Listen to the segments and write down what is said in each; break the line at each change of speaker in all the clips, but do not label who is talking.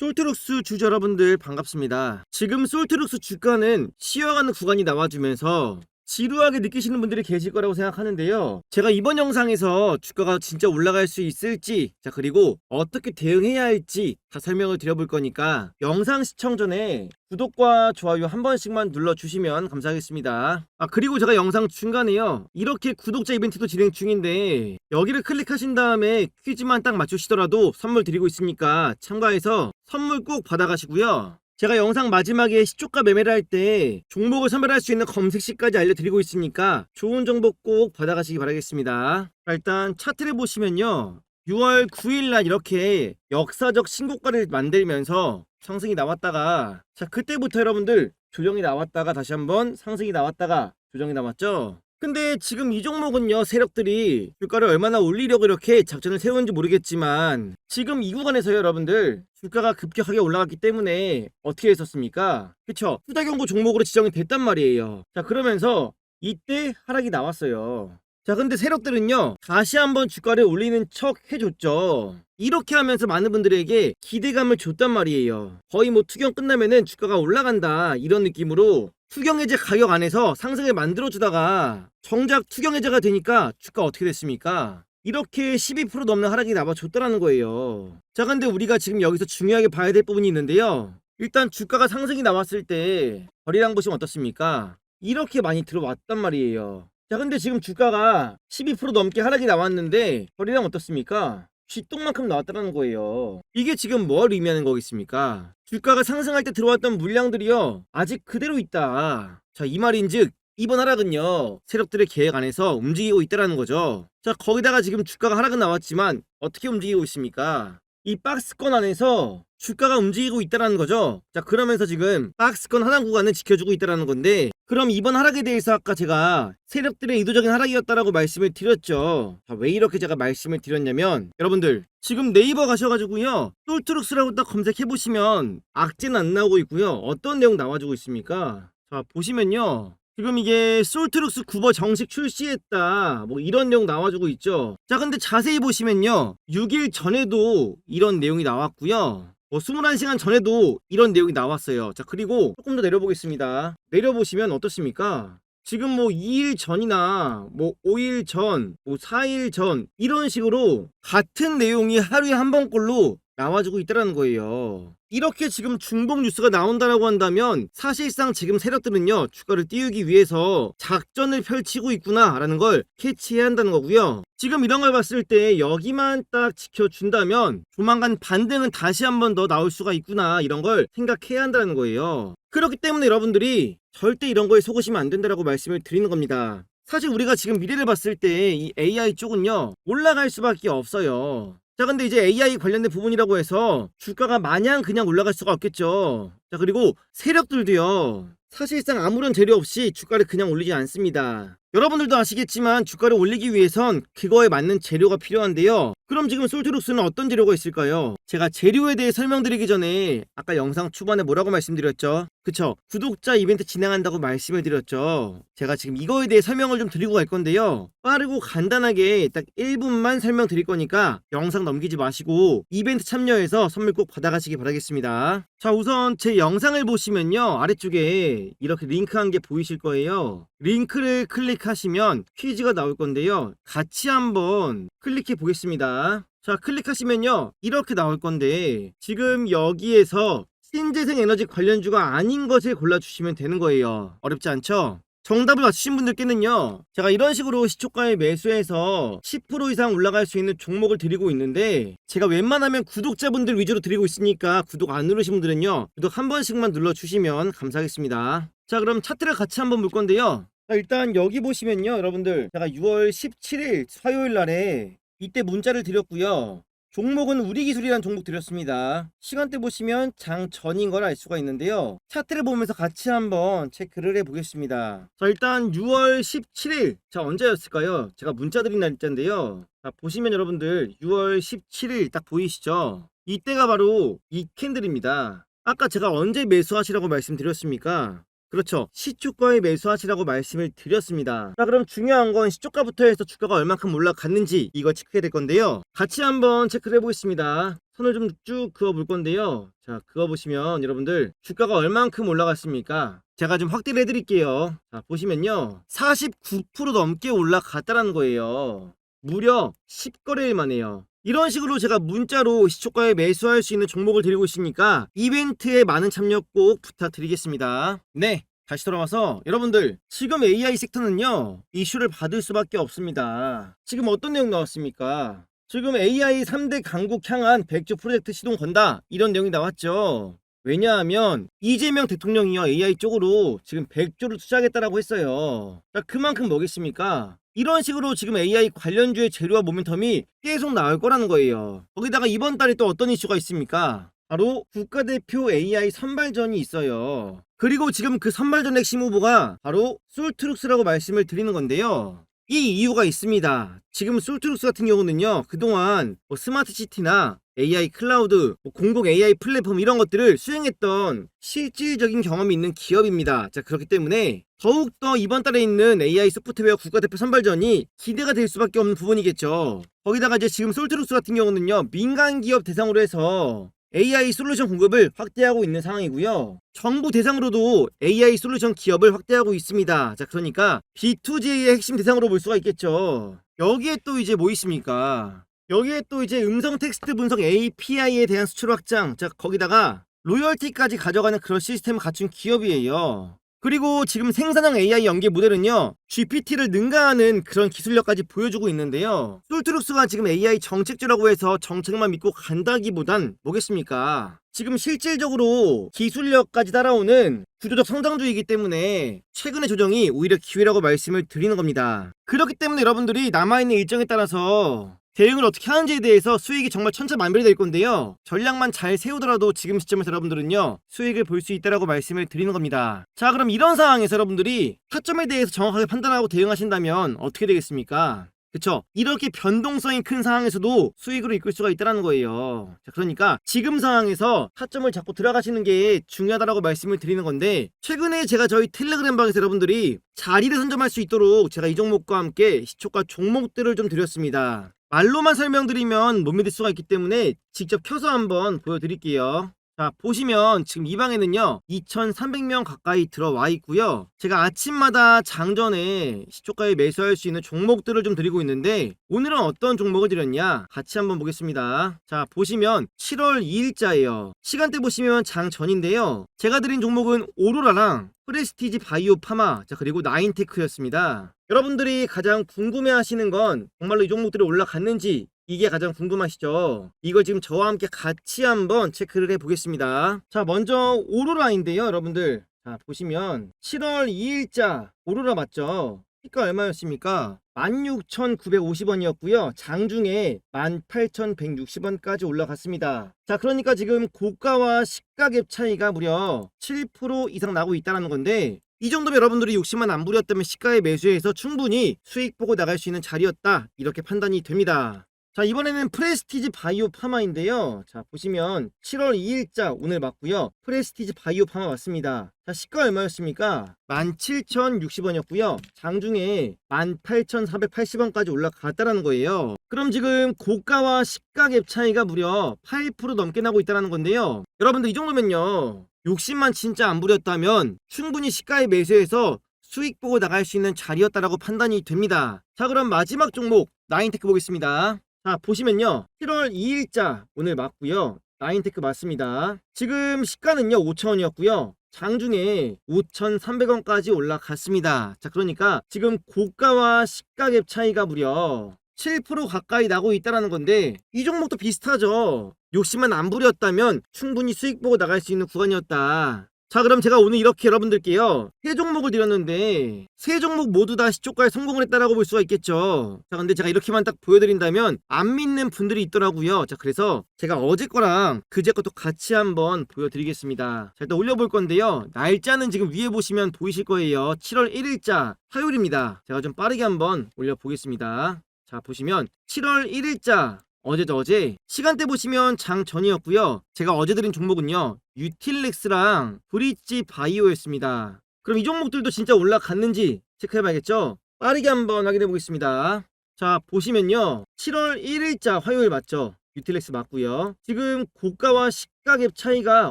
솔트룩스 주주 여러분들 반갑습니다. 지금 솔트룩스 주가는 쉬어가는 구간이 나와주면서 지루하게 느끼시는 분들이 계실 거라고 생각하는데요. 제가 이번 영상에서 주가가 진짜 올라갈 수 있을지, 자, 그리고 어떻게 대응해야 할지 다 설명을 드려볼 거니까 영상 시청 전에 구독과 좋아요 한 번씩만 눌러주시면 감사하겠습니다. 아, 그리고 제가 영상 중간에요. 이렇게 구독자 이벤트도 진행 중인데 여기를 클릭하신 다음에 퀴즈만 딱 맞추시더라도 선물 드리고 있으니까 참가해서 선물 꼭 받아가시고요. 제가 영상 마지막에 시초가 매매를 할 때 종목을 선별할 수 있는 검색시까지 알려드리고 있으니까 좋은 정보 꼭 받아가시기 바라겠습니다. 자, 일단 차트를 보시면요. 6월 9일 날 이렇게 역사적 신고가를 만들면서 상승이 나왔다가 자 그때부터 여러분들 조정이 나왔다가 다시 한번 상승이 나왔다가 조정이 나왔죠. 근데 지금 이 종목은요 세력들이 주가를 얼마나 올리려고 이렇게 작전을 세우는지 모르겠지만 지금 이 구간에서 여러분들 주가가 급격하게 올라갔기 때문에 어떻게 했었습니까? 그쵸? 투자 경고 종목으로 지정이 됐단 말이에요. 자 그러면서 이때 하락이 나왔어요. 자 근데 세력들은요 다시 한번 주가를 올리는 척 해줬죠. 이렇게 하면서 많은 분들에게 기대감을 줬단 말이에요. 거의 뭐 투경 끝나면은 주가가 올라간다 이런 느낌으로 투경해제 가격 안에서 상승을 만들어주다가 정작 투경해제가 되니까 주가 어떻게 됐습니까? 이렇게 12% 넘는 하락이 나와줬다라는 거예요. 자, 근데 우리가 지금 여기서 중요하게 봐야 될 부분이 있는데요. 일단 주가가 상승이 나왔을 때 거래량 보시면 어떻습니까? 이렇게 많이 들어왔단 말이에요. 자, 근데 지금 주가가 12% 넘게 하락이 나왔는데 거래량 어떻습니까? 쥐똥만큼 나왔다는 거예요. 이게 지금 뭘 의미하는 거겠습니까? 주가가 상승할 때 들어왔던 물량들이요. 아직 그대로 있다. 자, 이 말인즉 이번 하락은요. 세력들의 계획 안에서 움직이고 있다라는 거죠. 자, 거기다가 지금 주가가 하락은 나왔지만 어떻게 움직이고 있습니까? 이 박스권 안에서 주가가 움직이고 있다라는 거죠. 자, 그러면서 지금 박스권 하락 구간을 지켜주고 있다라는 건데 그럼 이번 하락에 대해서 아까 제가 세력들의 의도적인 하락이었다라고 말씀을 드렸죠. 자, 왜 이렇게 제가 말씀을 드렸냐면 여러분들 지금 네이버 가셔가지고요 솔트룩스라고 딱 검색해 보시면 악재는 안 나오고 있고요 어떤 내용 나와주고 있습니까? 자 보시면요 지금 이게 솔트룩스 구버 정식 출시했다. 뭐 이런 내용 나와주고 있죠. 자 근데 자세히 보시면요. 6일 전에도 이런 내용이 나왔고요. 뭐 21시간 전에도 이런 내용이 나왔어요. 자 그리고 조금 더 내려보겠습니다. 내려보시면 어떻습니까? 지금 뭐 2일 전이나 뭐 5일 전, 뭐 4일 전 이런 식으로 같은 내용이 하루에 한 번꼴로 나와주고 있다는 거예요. 이렇게 지금 중복 뉴스가 나온다라고 한다면 사실상 지금 세력들은요 주가를 띄우기 위해서 작전을 펼치고 있구나라는 걸 캐치해야 한다는 거고요. 지금 이런 걸 봤을 때 여기만 딱 지켜준다면 조만간 반등은 다시 한 번 더 나올 수가 있구나 이런 걸 생각해야 한다는 거예요. 그렇기 때문에 여러분들이 절대 이런 거에 속으시면 안 된다라고 말씀을 드리는 겁니다. 사실 우리가 지금 미래를 봤을 때 이 AI 쪽은요 올라갈 수밖에 없어요. 자 근데 이제 AI 관련된 부분이라고 해서 주가가 마냥 그냥 올라갈 수가 없겠죠. 자 그리고 세력들도요. 사실상 아무런 재료 없이 주가를 그냥 올리지 않습니다. 여러분들도 아시겠지만 주가를 올리기 위해선 그거에 맞는 재료가 필요한데요. 그럼 지금 솔트룩스는 어떤 재료가 있을까요? 제가 재료에 대해 설명드리기 전에 아까 영상 초반에 뭐라고 말씀드렸죠? 그쵸? 구독자 이벤트 진행한다고 말씀을 드렸죠. 제가 지금 이거에 대해 설명을 좀 드리고 갈 건데요. 빠르고 간단하게 딱 1분만 설명 드릴 거니까 영상 넘기지 마시고 이벤트 참여해서 선물 꼭 받아가시기 바라겠습니다. 자 우선 제 영상을 보시면요 아래쪽에 이렇게 링크 한 게 보이실 거예요. 링크를 클릭하시면 퀴즈가 나올 건데요. 같이 한번 클릭해 보겠습니다. 자, 클릭하시면요. 이렇게 나올 건데, 지금 여기에서 신재생 에너지 관련주가 아닌 것을 골라주시면 되는 거예요. 어렵지 않죠? 정답을 맞추신 분들께는요, 제가 이런 식으로 시초가에 매수해서 10% 이상 올라갈 수 있는 종목을 드리고 있는데, 제가 웬만하면 구독자분들 위주로 드리고 있으니까 구독 안 누르신 분들은요, 구독 한 번씩만 눌러주시면 감사하겠습니다. 자, 그럼 차트를 같이 한번 볼 건데요. 자, 일단 여기 보시면요, 여러분들. 제가 6월 17일 화요일 날에 이때 문자를 드렸고요. 종목은 우리 기술이라는 종목 드렸습니다. 시간대 보시면 장 전인 걸 알 수가 있는데요. 차트를 보면서 같이 한번 체크를 해보겠습니다. 자, 일단 6월 17일. 자, 언제였을까요? 제가 문자 드린 날짜인데요. 자, 보시면 여러분들 6월 17일 딱 보이시죠? 이때가 바로 이 캔들입니다. 아까 제가 언제 매수하시라고 말씀드렸습니까? 그렇죠. 시초가에 매수하시라고 말씀을 드렸습니다. 자, 그럼 중요한 건 시초가부터 해서 주가가 얼만큼 올라갔는지 이거 체크해야 될 건데요. 같이 한번 체크를 해보겠습니다. 손을 좀 쭉 그어 볼 건데요. 자, 그어 보시면 여러분들 주가가 얼만큼 올라갔습니까? 제가 좀 확대를 해드릴게요. 자, 보시면요. 49% 넘게 올라갔다라는 거예요. 무려 10거래일 만에요. 이런 식으로 제가 문자로 시초가에 매수할 수 있는 종목을 드리고 있으니까 이벤트에 많은 참여 꼭 부탁드리겠습니다. 네. 다시 돌아와서 여러분들 지금 AI 섹터는요 이슈를 받을 수밖에 없습니다. 지금 어떤 내용 나왔습니까? 지금 AI 3대 강국 향한 100조 프로젝트 시동 건다 이런 내용이 나왔죠. 왜냐하면 이재명 대통령이요 AI 쪽으로 지금 100조를 투자하겠다라고 했어요. 자, 그만큼 뭐겠습니까? 이런 식으로 지금 AI 관련주의 재료와 모멘텀이 계속 나올 거라는 거예요. 거기다가 이번 달에 또 어떤 이슈가 있습니까? 바로 국가대표 AI 선발전이 있어요. 그리고 지금 그 선발전 핵심 후보가 바로 솔트룩스라고 말씀을 드리는 건데요. 이 이유가 있습니다. 지금 솔트룩스 같은 경우는요, 그동안 뭐 스마트 시티나 AI 클라우드, 뭐 공공 AI 플랫폼 이런 것들을 수행했던 실질적인 경험이 있는 기업입니다. 자, 그렇기 때문에 더욱더 이번 달에 있는 AI 소프트웨어 국가대표 선발전이 기대가 될 수밖에 없는 부분이겠죠. 거기다가 이제 지금 솔트룩스 같은 경우는요, 민간 기업 대상으로 해서 AI 솔루션 공급을 확대하고 있는 상황이고요. 정부 대상으로도 AI 솔루션 기업을 확대하고 있습니다. 자, 그러니까 B2G의 핵심 대상으로 볼 수가 있겠죠. 여기에 또 이제 뭐 있습니까? 여기에 또 이제 음성 텍스트 분석 API에 대한 수출 확장, 자, 거기다가 로열티까지 가져가는 그런 시스템을 갖춘 기업이에요. 그리고 지금 생산형 AI 연계 모델은요, GPT를 능가하는 그런 기술력까지 보여주고 있는데요. 솔트룩스가 지금 AI 정책주라고 해서 정책만 믿고 간다기보단 뭐겠습니까? 지금 실질적으로 기술력까지 따라오는 구조적 성장주이기 때문에 최근의 조정이 오히려 기회라고 말씀을 드리는 겁니다. 그렇기 때문에 여러분들이 남아있는 일정에 따라서 대응을 어떻게 하는지에 대해서 수익이 정말 천차만별이 될 건데요. 전략만 잘 세우더라도 지금 시점에서 여러분들은요 수익을 볼 수 있다라고 말씀을 드리는 겁니다. 자 그럼 이런 상황에서 여러분들이 타점에 대해서 정확하게 판단하고 대응하신다면 어떻게 되겠습니까? 그쵸? 이렇게 변동성이 큰 상황에서도 수익으로 이끌 수가 있다는 거예요. 자, 그러니까 지금 상황에서 타점을 잡고 들어가시는 게 중요하다라고 말씀을 드리는 건데 최근에 제가 저희 텔레그램 방에서 여러분들이 자리를 선점할 수 있도록 제가 이 종목과 함께 시초가 종목들을 좀 드렸습니다. 말로만 설명드리면 못 믿을 수가 있기 때문에 직접 켜서 한번 보여드릴게요. 자, 보시면 지금 이 방에는요, 2,300명 가까이 들어와 있고요. 제가 아침마다 장전에 시초가에 매수할 수 있는 종목들을 좀 드리고 있는데, 오늘은 어떤 종목을 드렸냐? 같이 한번 보겠습니다. 자, 보시면 7월 2일자예요. 시간대 보시면 장전인데요. 제가 드린 종목은 오로라랑 프레스티지 바이오 파마, 자, 그리고 나인테크였습니다. 여러분들이 가장 궁금해 하시는 건 정말로 이 종목들이 올라갔는지 이게 가장 궁금하시죠? 이걸 지금 저와 함께 같이 한번 체크를 해보겠습니다. 자, 먼저 오로라인데요, 여러분들. 자, 보시면 7월 2일자 오로라 맞죠? 시가 얼마였습니까? 16,950원이었고요. 장중에 18,160원까지 올라갔습니다. 자, 그러니까 지금 고가와 시가갭 차이가 무려 7% 이상 나고 있다는 건데 이 정도면 여러분들이 욕심만 안 부렸다면 시가에 매수해서 충분히 수익 보고 나갈 수 있는 자리였다. 이렇게 판단이 됩니다. 자 이번에는 프레스티지 바이오 파마인데요. 자 보시면 7월 2일자 오늘 맞고요. 프레스티지 바이오 파마 맞습니다. 자 시가 얼마였습니까? 17,060원이었고요. 장중에 18,480원까지 올라갔다라는 거예요. 그럼 지금 고가와 시가 갭 차이가 무려 8% 넘게 나고 있다는 건데요. 여러분들 이 정도면요 욕심만 진짜 안 부렸다면 충분히 시가에 매수해서 수익 보고 나갈 수 있는 자리였다라고 판단이 됩니다. 자 그럼 마지막 종목 나인테크 보겠습니다. 자 보시면요. 7월 2일자 오늘 맞고요. 나인테크 맞습니다. 지금 시가는요 5천원이었고요. 장중에 5,300원까지 올라갔습니다. 자 그러니까 지금 고가와 시가갭 차이가 무려 7% 가까이 나고 있다는 건데 이 종목도 비슷하죠. 욕심만 안 부렸다면 충분히 수익 보고 나갈 수 있는 구간이었다. 자 그럼 제가 오늘 이렇게 여러분들께요 세 종목을 드렸는데 세 종목 모두 다 시초가에 성공을 했다라고 볼 수가 있겠죠. 자 근데 제가 이렇게만 딱 보여드린다면 안 믿는 분들이 있더라고요. 자 그래서 제가 어제 거랑 그제 것도 같이 한번 보여드리겠습니다. 자 일단 올려볼 건데요. 날짜는 지금 위에 보시면 보이실 거예요. 7월 1일자 화요일입니다. 제가 좀 빠르게 한번 올려보겠습니다 자 보시면 7월 1일자 어제죠 어제 시간대 보시면 장 전이었고요 제가 어제 드린 종목은요 유틸렉스랑 브릿지 바이오였습니다 그럼 이 종목들도 진짜 올라갔는지 체크해봐야겠죠? 빠르게 한번 확인해 보겠습니다. 자, 보시면요. 7월 1일자 화요일 맞죠? 유틸렉스 맞고요. 지금 고가와 시가갭 차이가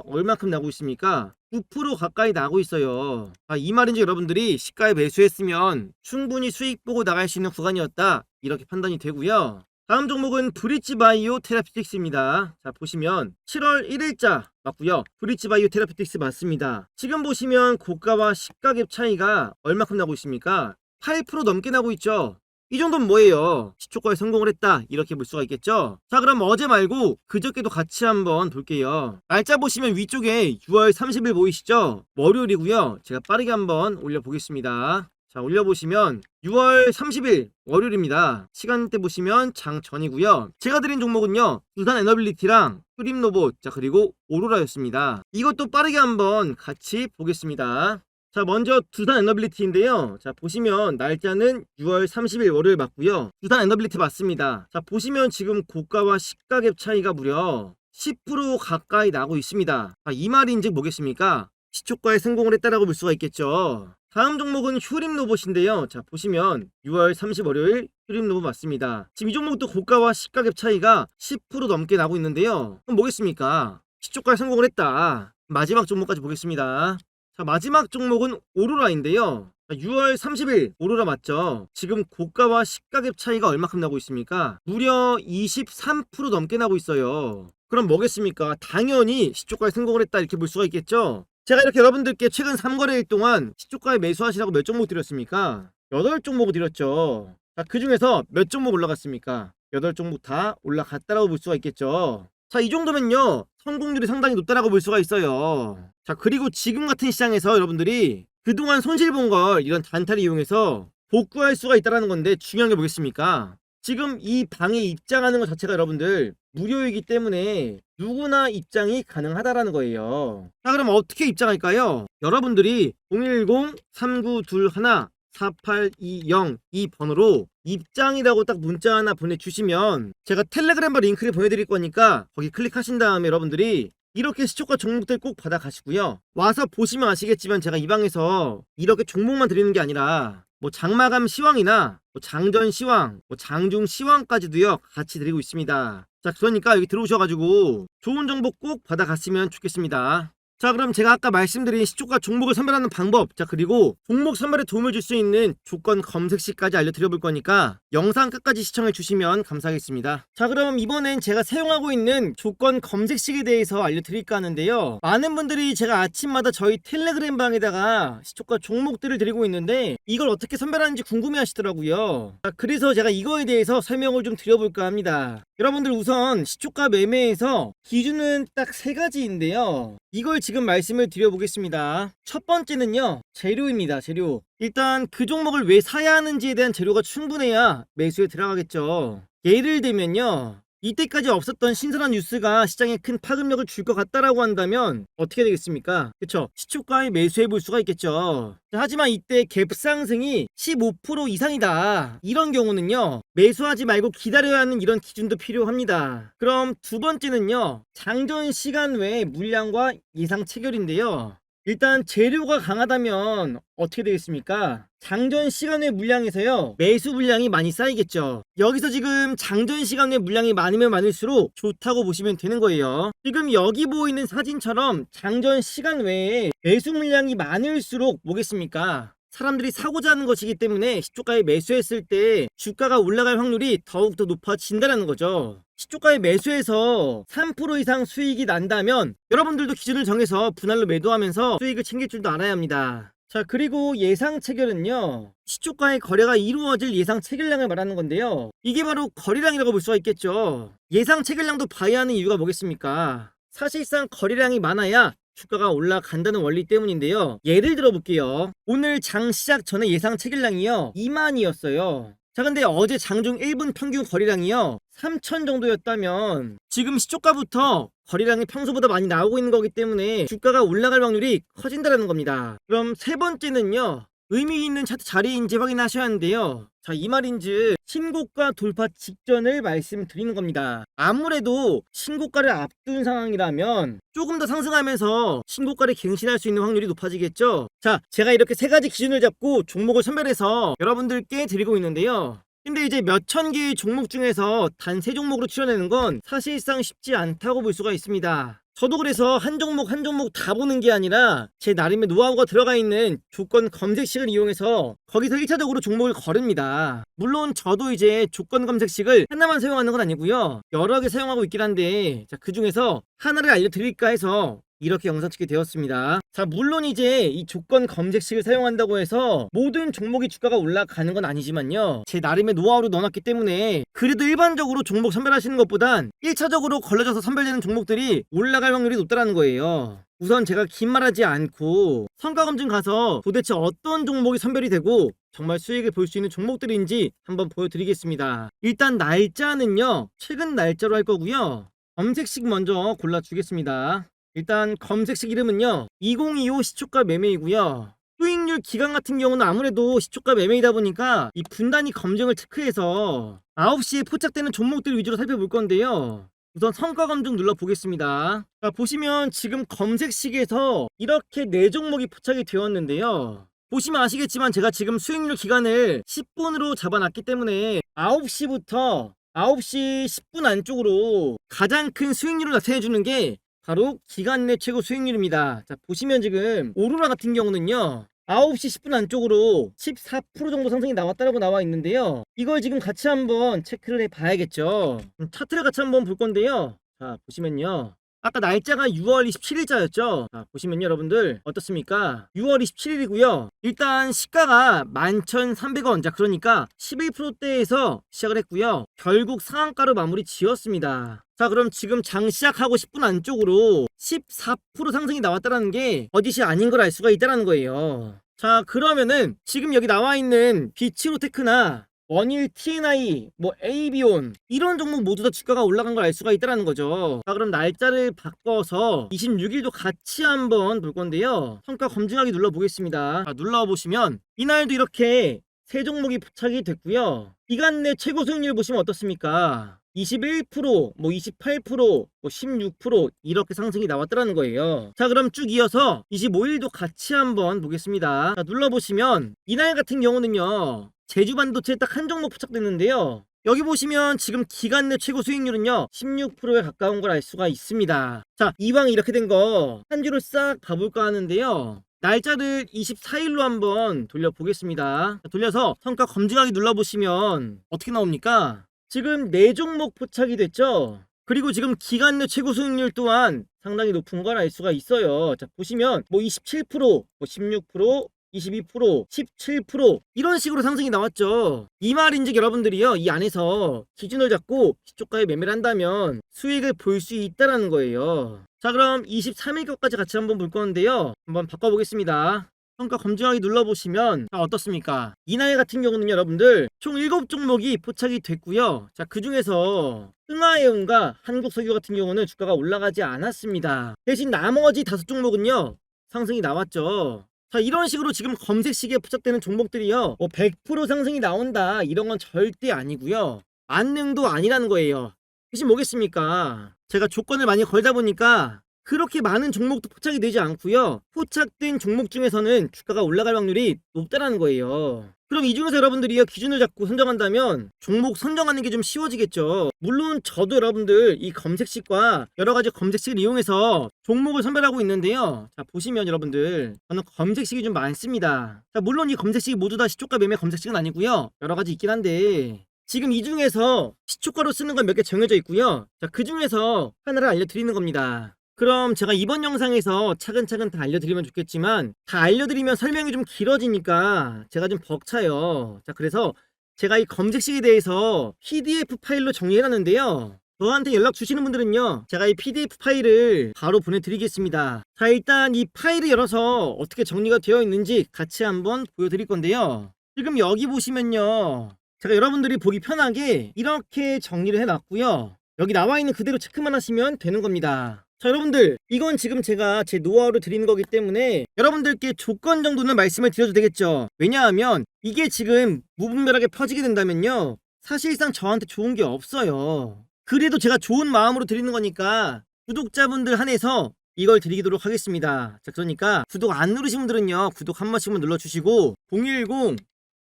얼마큼 나고 있습니까? 9% 가까이 나고 있어요. 아, 이 말인지 여러분들이 시가에 매수했으면 충분히 수익 보고 나갈 수 있는 구간이었다. 이렇게 판단이 되고요. 다음 종목은 브릿지 바이오 테라피틱스입니다. 자, 보시면 7월 1일자 맞고요. 브릿지 바이오 테라피틱스 맞습니다. 지금 보시면 고가와 시가갭 차이가 얼마큼 나고 있습니까? 8% 넘게 나고 있죠. 이 정도는 뭐예요? 시초가에 성공을 했다. 이렇게 볼 수가 있겠죠? 자 그럼 어제 말고 그저께도 같이 한번 볼게요. 날짜 보시면 위쪽에 6월 30일 보이시죠? 월요일이고요. 제가 빠르게 한번 올려보겠습니다. 자 올려보시면 6월 30일 월요일입니다. 시간대 보시면 장 전이고요. 제가 드린 종목은요. 두산 에너빌리티랑 프림 로봇 자 그리고 오로라였습니다. 이것도 빠르게 한번 같이 보겠습니다 자, 먼저 두산 에너빌리티인데요. 자, 보시면 날짜는 6월 30일 월요일 맞고요. 두산 에너빌리티 맞습니다. 자, 보시면 지금 고가와 시가 갭 차이가 무려 10% 가까이 나고 있습니다. 자, 이 말인즉 뭐겠습니까? 시초가에 성공을 했다라고 볼 수가 있겠죠. 다음 종목은 휴림 로봇인데요. 자, 보시면 6월 30 월요일 휴림 로봇 맞습니다. 지금 이 종목도 고가와 시가갭 차이가 10% 넘게 나고 있는데요. 그럼 뭐겠습니까? 시초가에 성공을 했다. 마지막 종목까지 보겠습니다. 자, 마지막 종목은 오로라인데요. 자, 6월 30일 오로라 맞죠? 지금 고가와 시가갭 차이가 얼마큼 나고 있습니까? 무려 23% 넘게 나고 있어요. 그럼 뭐겠습니까? 당연히 시초가에 성공을 했다 이렇게 볼 수가 있겠죠? 제가 이렇게 여러분들께 최근 3거래일 동안 시초가에 매수하시라고 몇 종목 드렸습니까? 8종목 드렸죠. 자, 그 중에서 몇 종목 올라갔습니까? 8종목 다 올라갔다라고 볼 수가 있겠죠. 자, 이 정도면요. 성공률이 상당히 높다라고 볼 수가 있어요. 자, 그리고 지금 같은 시장에서 여러분들이 그동안 손실 본 걸 이런 단타를 이용해서 복구할 수가 있다는 건데 중요한 게 뭐겠습니까? 지금 이 방에 입장하는 것 자체가 여러분들 무료이기 때문에 누구나 입장이 가능하다라는 거예요. 자, 그럼 어떻게 입장할까요? 여러분들이 010-3921 4820이 번호로 입장이라고 딱 문자 하나 보내주시면 제가 텔레그램과 링크를 보내드릴 거니까 거기 클릭하신 다음에 여러분들이 이렇게 시초가 종목들 꼭 받아가시고요. 와서 보시면 아시겠지만 제가 이 방에서 이렇게 종목만 드리는 게 아니라 뭐 장마감 시황이나 뭐 장전 시황, 뭐 장중 시황까지도요 같이 드리고 있습니다. 자 그러니까 여기 들어오셔가지고 좋은 정보 꼭 받아갔으면 좋겠습니다. 자 그럼 제가 아까 말씀드린 시초가 종목을 선별하는 방법 자 그리고 종목 선별에 도움을 줄 수 있는 조건 검색시까지 알려드려 볼 거니까 영상 끝까지 시청해 주시면 감사하겠습니다. 자 그럼 이번엔 제가 사용하고 있는 조건 검색식에 대해서 알려드릴까 하는데요. 많은 분들이 제가 아침마다 저희 텔레그램 방에다가 시초가 종목들을 드리고 있는데 이걸 어떻게 선별하는지 궁금해 하시더라고요. 자 그래서 제가 이거에 대해서 설명을 좀 드려볼까 합니다 여러분들 우선 시초가 매매에서 기준은 딱 세 가지인데요 이걸 지금 말씀을 드려보겠습니다. 첫 번째는요, 재료입니다, 재료. 일단 그 종목을 왜 사야 하는지에 대한 재료가 충분해야 매수에 들어가겠죠. 예를 들면요, 이때까지 없었던 신선한 뉴스가 시장에 큰 파급력을 줄 것 같다라고 한다면 어떻게 되겠습니까? 그쵸? 시초가에 매수해 볼 수가 있겠죠. 자, 하지만 이때 갭 상승이 15% 이상이다. 이런 경우는요. 매수하지 말고 기다려야 하는 이런 기준도 필요합니다. 그럼 두 번째는요. 장전 시간 외에 물량과 예상 체결인데요. 일단 재료가 강하다면 어떻게 되겠습니까? 장전 시간 외 물량에서요 매수 물량이 많이 쌓이겠죠 여기서 지금 장전 시간 외 물량이 많으면 많을수록 좋다고 보시면 되는 거예요 지금 여기 보이는 사진처럼 장전 시간 외에 매수 물량이 많을수록 뭐겠습니까? 사람들이 사고자 하는 것이기 때문에 시초가에 매수했을 때 주가가 올라갈 확률이 더욱더 높아진다는 거죠. 시초가에 매수해서 3% 이상 수익이 난다면 여러분들도 기준을 정해서 분할로 매도하면서 수익을 챙길 줄도 알아야 합니다. 자 그리고 예상 체결은요 시초가의 거래가 이루어질 예상 체결량을 말하는 건데요 이게 바로 거래량이라고 볼 수가 있겠죠 예상 체결량도 봐야 하는 이유가 뭐겠습니까 사실상 거래량이 많아야 주가가 올라간다는 원리 때문인데요. 예를 들어 볼게요. 오늘 장 시작 전에 예상 체결량이요. 2만이었어요. 자 근데 어제 장중 1분 평균 거래량이요. 3천 정도였다면 지금 시초가부터 거래량이 평소보다 많이 나오고 있는 거기 때문에 주가가 올라갈 확률이 커진다는 겁니다. 그럼 세 번째는요. 의미 있는 차트 자리인지 확인하셔야 하는데요. 자, 이 말인즉 신고가 돌파 직전을 말씀드리는 겁니다. 아무래도 신고가를 앞둔 상황이라면 조금 더 상승하면서 신고가를 갱신할 수 있는 확률이 높아지겠죠. 자, 제가 이렇게 세 가지 기준을 잡고 종목을 선별해서 여러분들께 드리고 있는데요. 근데 이제 몇 천 개의 종목 중에서 단 세 종목으로 추려내는 건 사실상 쉽지 않다고 볼 수가 있습니다. 저도 그래서 한 종목 한 종목 다 보는 게 아니라 제 나름의 노하우가 들어가 있는 조건 검색식을 이용해서 거기서 1차적으로 종목을 거릅니다. 물론 저도 이제 조건 검색식을 하나만 사용하는 건 아니고요. 여러 개 사용하고 있긴 한데 자, 그 중에서 하나를 알려드릴까 해서 이렇게 영상 찍게 되었습니다. 자, 물론 이제 이 조건 검색식을 사용한다고 해서 모든 종목이 주가가 올라가는 건 아니지만요. 제 나름의 노하우로 넣어놨기 때문에 그래도 일반적으로 종목 선별하시는 것보단 1차적으로 걸러져서 선별되는 종목들이 올라갈 확률이 높다는 거예요. 우선 제가 긴 말하지 않고 성과 검증 가서 도대체 어떤 종목이 선별이 되고 정말 수익을 볼 수 있는 종목들인지 한번 보여드리겠습니다. 일단 날짜는요, 최근 날짜로 할 거고요. 검색식 먼저 골라주겠습니다. 일단 검색식 이름은요 2025 시초가 매매이고요. 수익률 기간 같은 경우는 아무래도 시초가 매매이다 보니까 이 분단위 검증을 체크해서 9시에 포착되는 종목들 위주로 살펴볼 건데요. 우선 성과 검증 눌러 보겠습니다. 자 보시면 지금 검색식에서 이렇게 네 종목이 포착이 되었는데요. 보시면 아시겠지만 제가 지금 수익률 기간을 10분으로 잡아놨기 때문에 9시부터 9시 10분 안쪽으로 가장 큰 수익률을 나타내주는 게 바로 기간 내 최고 수익률입니다. 자, 보시면 지금 오로라 같은 경우는요. 9시 10분 안쪽으로 14% 정도 상승이 나왔다라고 나와 있는데요. 이걸 지금 같이 한번 체크를 해 봐야겠죠. 음, 차트를 같이 한번 볼 건데요. 자, 보시면요. 아까 날짜가 6월 27일자였죠. 자, 보시면요, 여러분들 어떻습니까? 6월 27일이고요. 일단 시가가 11,300원. 자, 그러니까 11%대에서 시작을 했고요. 결국 상한가로 마무리 지었습니다. 자, 그럼 지금 장 시작하고 10분 안쪽으로 14% 상승이 나왔다는 게 거짓이 아닌 걸 알 수가 있다는 거예요. 자, 그러면은 지금 여기 나와 있는 비치로테크나 원일 TNI, 뭐 AB온 이런 종목 모두 다 주가가 올라간 걸 알 수가 있다는 거죠. 자 그럼 날짜를 바꿔서 26일도 같이 한번 볼 건데요. 성과 검증하기 눌러 보겠습니다. 자, 눌러 보시면 이날도 이렇게 세 종목이 포착이 됐고요. 기간 내 최고 수익률 보시면 어떻습니까? 21%, 뭐 28%, 뭐 16% 이렇게 상승이 나왔다는 거예요. 자, 그럼 쭉 이어서 25일도 같이 한번 보겠습니다. 자, 눌러보시면 이날 같은 경우는요. 제주 반도체 딱 한 종목 포착됐는데요. 여기 보시면 지금 기간 내 최고 수익률은요 16%에 가까운 걸 알 수가 있습니다. 자 이왕 이렇게 된 거 한 주로 싹 봐볼까 하는데요. 날짜를 24일로 한번 돌려보겠습니다. 자, 돌려서 성과 검증하기 눌러보시면 어떻게 나옵니까? 지금 4종목 포착이 됐죠? 그리고 지금 기간 내 최고 수익률 또한 상당히 높은 걸 알 수가 있어요. 자 보시면 뭐 27%, 뭐 16%, 22%, 17% 이런 식으로 상승이 나왔죠. 이 말인즉 여러분들이요 이 안에서 기준을 잡고 시초가에 매매를 한다면 수익을 볼 수 있다라는 거예요. 자 그럼 23일 것까지 같이 한번 볼 건데요. 한번 바꿔보겠습니다. 평가 검증하기 눌러보시면 자, 어떻습니까? 이날 같은 경우는 여러분들 총 7종목이 포착이 됐고요. 자 그중에서 흥하해운과 한국석유 같은 경우는 주가가 올라가지 않았습니다. 대신 나머지 다섯 종목은요 상승이 나왔죠. 자 이런 식으로 지금 검색식에 포착되는 종목들이요. 뭐 100% 상승이 나온다 이런 건 절대 아니고요. 만능도 아니라는 거예요. 대신 뭐겠습니까? 제가 조건을 많이 걸다 보니까 그렇게 많은 종목도 포착이 되지 않고요. 포착된 종목 중에서는 주가가 올라갈 확률이 높다라는 거예요 그럼 이 중에서 여러분들이 기준을 잡고 선정한다면 종목 선정하는 게 좀 쉬워지겠죠. 물론 저도 여러분들 이 검색식과 여러 가지 검색식을 이용해서 종목을 선별하고 있는데요. 자, 보시면 여러분들 저는 검색식이 좀 많습니다. 자, 물론 이 검색식이 모두 다 시초가 매매 검색식은 아니고요. 여러 가지 있긴 한데 지금 이 중에서 시초가로 쓰는 건 몇 개 정해져 있고요. 자, 그 중에서 하나를 알려드리는 겁니다. 그럼 제가 이번 영상에서 차근차근 다 알려드리면 좋겠지만 다 알려드리면 설명이 좀 길어지니까 제가 좀 벅차요. 자 그래서 제가 이 검색식에 대해서 PDF 파일로 정리해놨는데요. 저한테 연락 주시는 분들은요 제가 이 PDF 파일을 바로 보내드리겠습니다 자 일단 이 파일을 열어서 어떻게 정리가 되어 있는지 같이 한번 보여드릴 건데요 지금 여기 보시면요 제가 여러분들이 보기 편하게 이렇게 정리를 해놨고요 여기 나와 있는 그대로 체크만 하시면 되는 겁니다 자 여러분들 이건 지금 제가 제 노하우를 드리는 거기 때문에 여러분들께 조건 정도는 말씀을 드려도 되겠죠? 왜냐하면 이게 지금 무분별하게 퍼지게 된다면요 사실상 저한테 좋은 게 없어요. 그래도 제가 좋은 마음으로 드리는 거니까 구독자분들 한해서 이걸 드리도록 하겠습니다. 자 그러니까 구독 안 누르신 분들은요 구독 한 번씩만 눌러주시고 010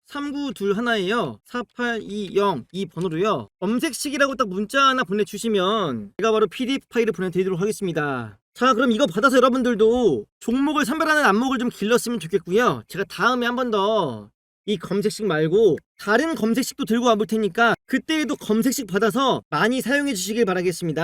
3921에요. 4820 이 번호로요. 검색식이라고 딱 문자 하나 보내주시면 제가 바로 pdf 파일을 보내드리도록 하겠습니다. 자 그럼 이거 받아서 여러분들도 종목을 선별하는 안목을 좀 길렀으면 좋겠고요. 제가 다음에 한 번 더 이 검색식 말고 다른 검색식도 들고 와볼 테니까 그때에도 검색식 받아서 많이 사용해 주시길 바라겠습니다